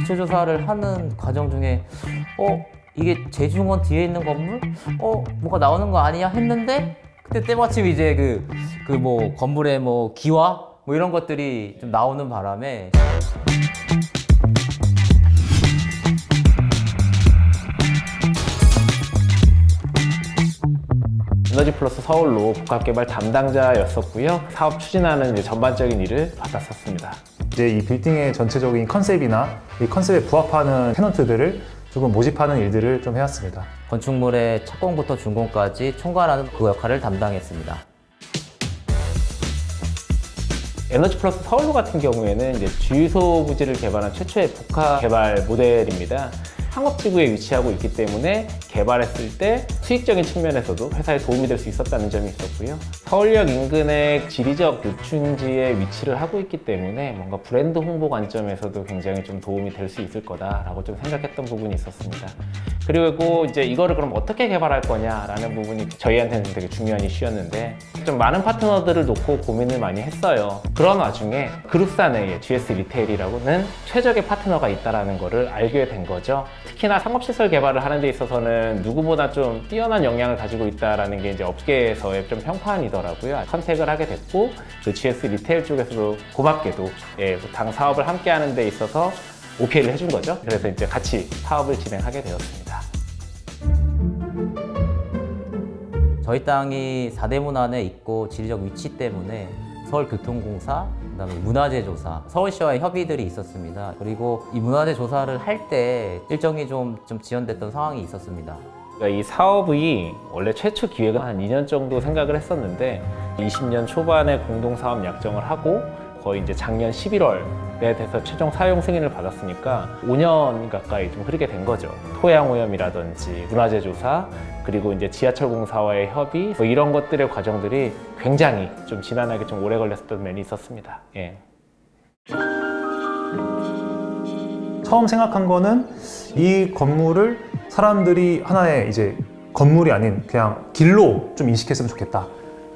기초 조사를 하는 과정 중에 어 이게 제중원 뒤에 있는 건물 어 뭐가 나오는 거 아니야 했는데 그때 때마침 이제 그 그 뭐 건물의 뭐 기와 뭐 이런 것들이 좀 나오는 바람에 에너지 플러스 서울로 복합개발 담당자였었고요. 사업 추진하는 전반적인 일을 맡았었습니다. 이제 이 빌딩의 전체적인 컨셉이나 이 컨셉에 부합하는 테넌트들을 조금 모집하는 일들을 좀 해왔습니다. 건축물의 착공부터 준공까지 총괄하는 그 역할을 담당했습니다. 에너지 플러스 서울로 같은 경우에는 이제 주유소 부지를 개발한 최초의 복합 개발 모델입니다. 상업지구에 위치하고 있기 때문에 개발했을 때 수익적인 측면에서도 회사에 도움이 될 수 있었다는 점이 있었고요. 서울역 인근의 지리적 요충지에 위치를 하고 있기 때문에 뭔가 브랜드 홍보 관점에서도 굉장히 좀 도움이 될 수 있을 거다라고 좀 생각했던 부분이 있었습니다. 그리고 이제 이거를 그럼 어떻게 개발할 거냐라는 부분이 저희한테는 되게 중요한 이슈였는데 좀 많은 파트너들을 놓고 고민을 많이 했어요. 그런 와중에 그룹사 내에 GS 리테일이라고는 최적의 파트너가 있다라는 거를 알게 된 거죠. 특히나 상업시설 개발을 하는 데 있어서는 누구보다 좀 뛰어난 역량을 가지고 있다라는 게 이제 업계에서의 좀 평판이더라고요. 컨택을 하게 됐고 그 GS 리테일 쪽에서도 고맙게도 예, 당 사업을 함께 하는 데 있어서 오케이를 해준 거죠. 그래서 이제 같이 사업을 진행하게 되었습니다. 저희 땅이 사대문 안에 있고 지리적 위치 때문에 서울교통공사, 그다음에 문화재 조사, 서울시와의 협의들이 있었습니다. 그리고 이 문화재 조사를 할 때 일정이 좀, 좀 지연됐던 상황이 있었습니다. 그러니까 이 사업이 원래 최초 기획은 한 2년 정도 생각을 했었는데 20년 초반에 공동사업 약정을 하고 거의 이제 작년 11월에 돼서 최종 사용 승인을 받았으니까 5년 가까이 좀 흐르게 된 거죠. 토양 오염이라든지 문화재 조사 그리고 이제 지하철 공사와의 협의 뭐 이런 것들의 과정들이 굉장히 좀 지난하게 좀 오래 걸렸었던 면이 있었습니다. 예. 처음 생각한 거는 이 건물을 사람들이 하나의 이제 건물이 아닌 그냥 길로 좀 인식했으면 좋겠다.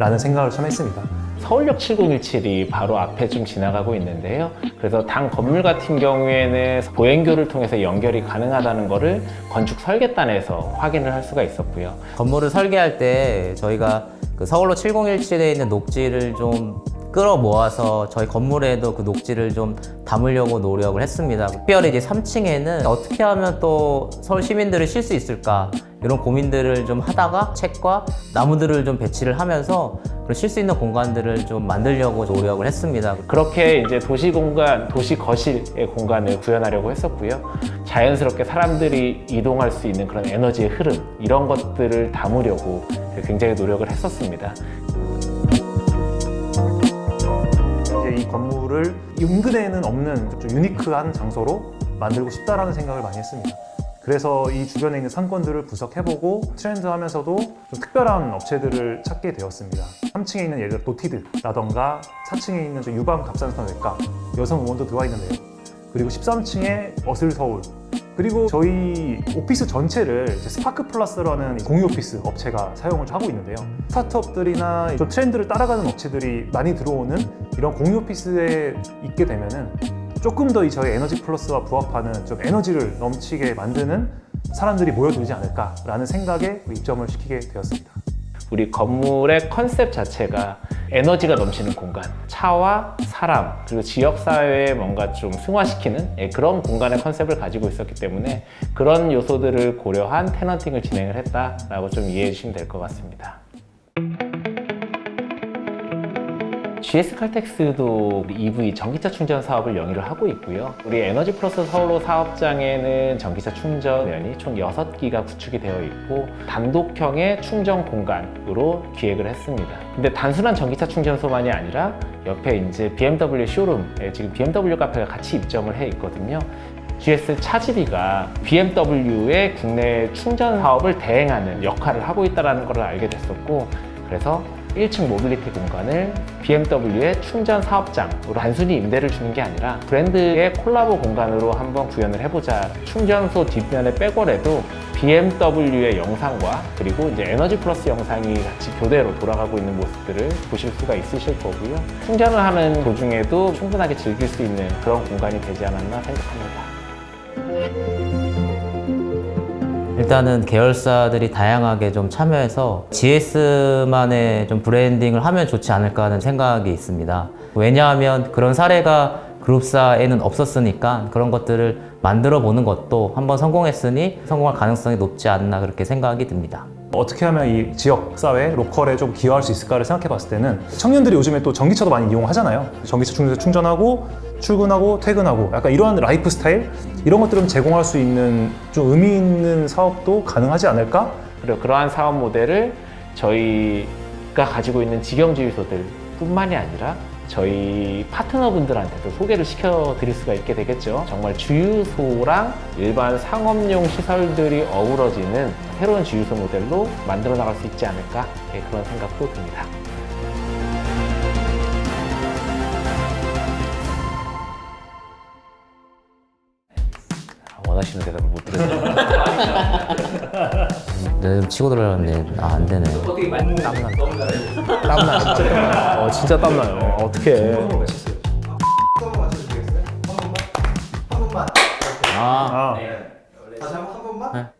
라는 생각을 처음 했습니다. 서울역 7017이 바로 앞에 좀 지나가고 있는데요. 그래서 당 건물 같은 경우에는 보행교를 통해서 연결이 가능하다는 거를 건축 설계단에서 확인을 할 수가 있었고요. 건물을 설계할 때 저희가 그 서울로 7017에 있는 녹지를 좀 끌어 모아서 저희 건물에도 그 녹지를 좀 담으려고 노력을 했습니다. 특별히 이제 3층에는 어떻게 하면 또 서울 시민들을 쉴 수 있을까 이런 고민들을 좀 하다가 책과 나무들을 좀 배치를 하면서 쉴 수 있는 공간들을 좀 만들려고 노력을 했습니다. 그렇게 이제 도시 공간, 도시 거실의 공간을 구현하려고 했었고요. 자연스럽게 사람들이 이동할 수 있는 그런 에너지의 흐름, 이런 것들을 담으려고 굉장히 노력을 했었습니다. 이제 이 건물을 인근에는 없는 좀 유니크한 장소로 만들고 싶다라는 생각을 많이 했습니다. 그래서 이 주변에 있는 상권들을 분석해보고 트렌드하면서도 좀 특별한 업체들을 찾게 되었습니다. 3층에 있는 예를 들어 노티드라던가 4층에 있는 저 유방 갑상선 외과 여성 의원도 들어와 있는데요. 그리고 13층에 어슬 서울 그리고 저희 오피스 전체를 스파크 플러스라는 공유 오피스 업체가 사용을 하고 있는데요. 스타트업들이나 좀 트렌드를 따라가는 업체들이 많이 들어오는 이런 공유 오피스에 있게 되면은 조금 더 이 저희 에너지 플러스와 부합하는 좀 에너지를 넘치게 만드는 사람들이 모여들지 않을까라는 생각에 입점을 시키게 되었습니다. 우리 건물의 컨셉 자체가 에너지가 넘치는 공간, 차와 사람, 그리고 지역사회에 뭔가 좀 승화시키는 예, 그런 공간의 컨셉을 가지고 있었기 때문에 그런 요소들을 고려한 테너팅을 진행을 했다라고 좀 이해해 주시면 될 것 같습니다. GS 칼텍스도 EV 전기차 충전 사업을 영위를 하고 있고요. 우리 에너지 플러스 서울로 사업장에는 전기차 충전면이 총 6기가 구축이 되어 있고 단독형의 충전 공간으로 기획을 했습니다. 근데 단순한 전기차 충전소만이 아니라 옆에 이제 BMW 쇼룸에 지금 BMW 카페가 같이 입점을 해 있거든요. GS 차지비가 BMW의 국내 충전 사업을 대행하는 역할을 하고 있다는 것을 알게 됐었고 그래서 1층 모빌리티 공간을 BMW의 충전 사업장으로 단순히 임대를 주는 게 아니라 브랜드의 콜라보 공간으로 한번 구현을 해보자. 충전소 뒷면의 백월에도 BMW의 영상과 그리고 이제 에너지 플러스 영상이 같이 교대로 돌아가고 있는 모습들을 보실 수가 있으실 거고요. 충전을 하는 도중에도 충분하게 즐길 수 있는 그런 공간이 되지 않았나 생각합니다. 일단은 계열사들이 다양하게 좀 참여해서 GS만의 좀 브랜딩을 하면 좋지 않을까 하는 생각이 있습니다. 왜냐하면 그런 사례가 그룹사에는 없었으니까 그런 것들을 만들어 보는 것도 한번 성공했으니 성공할 가능성이 높지 않나 그렇게 생각이 듭니다. 어떻게 하면 이 지역 사회 로컬에 좀 기여할 수 있을까를 생각해 봤을 때는 청년들이 요즘에 또 전기차도 많이 이용하잖아요. 전기차 충전소 충전하고 출근하고 퇴근하고 약간 이러한 라이프 스타일 이런 것들을 제공할 수 있는 좀 의미 있는 사업도 가능하지 않을까? 그리고 그러한 사업 모델을 저희가 가지고 있는 직영주유소들 뿐만이 아니라 저희 파트너분들한테도 소개를 시켜드릴 수가 있게 되겠죠. 정말 주유소랑 일반 상업용 시설들이 어우러지는 새로운 주유소 모델로 만들어 나갈 수 있지 않을까 예, 그런 생각도 듭니다. 원하시는 대답을 못 드렸네요. 내가 좀 치고 들어가는데 아, 안 되네. 땀나 진짜. 어 진짜 땀나요. 어떻게? 아, 아, 다시 한번 한 번만.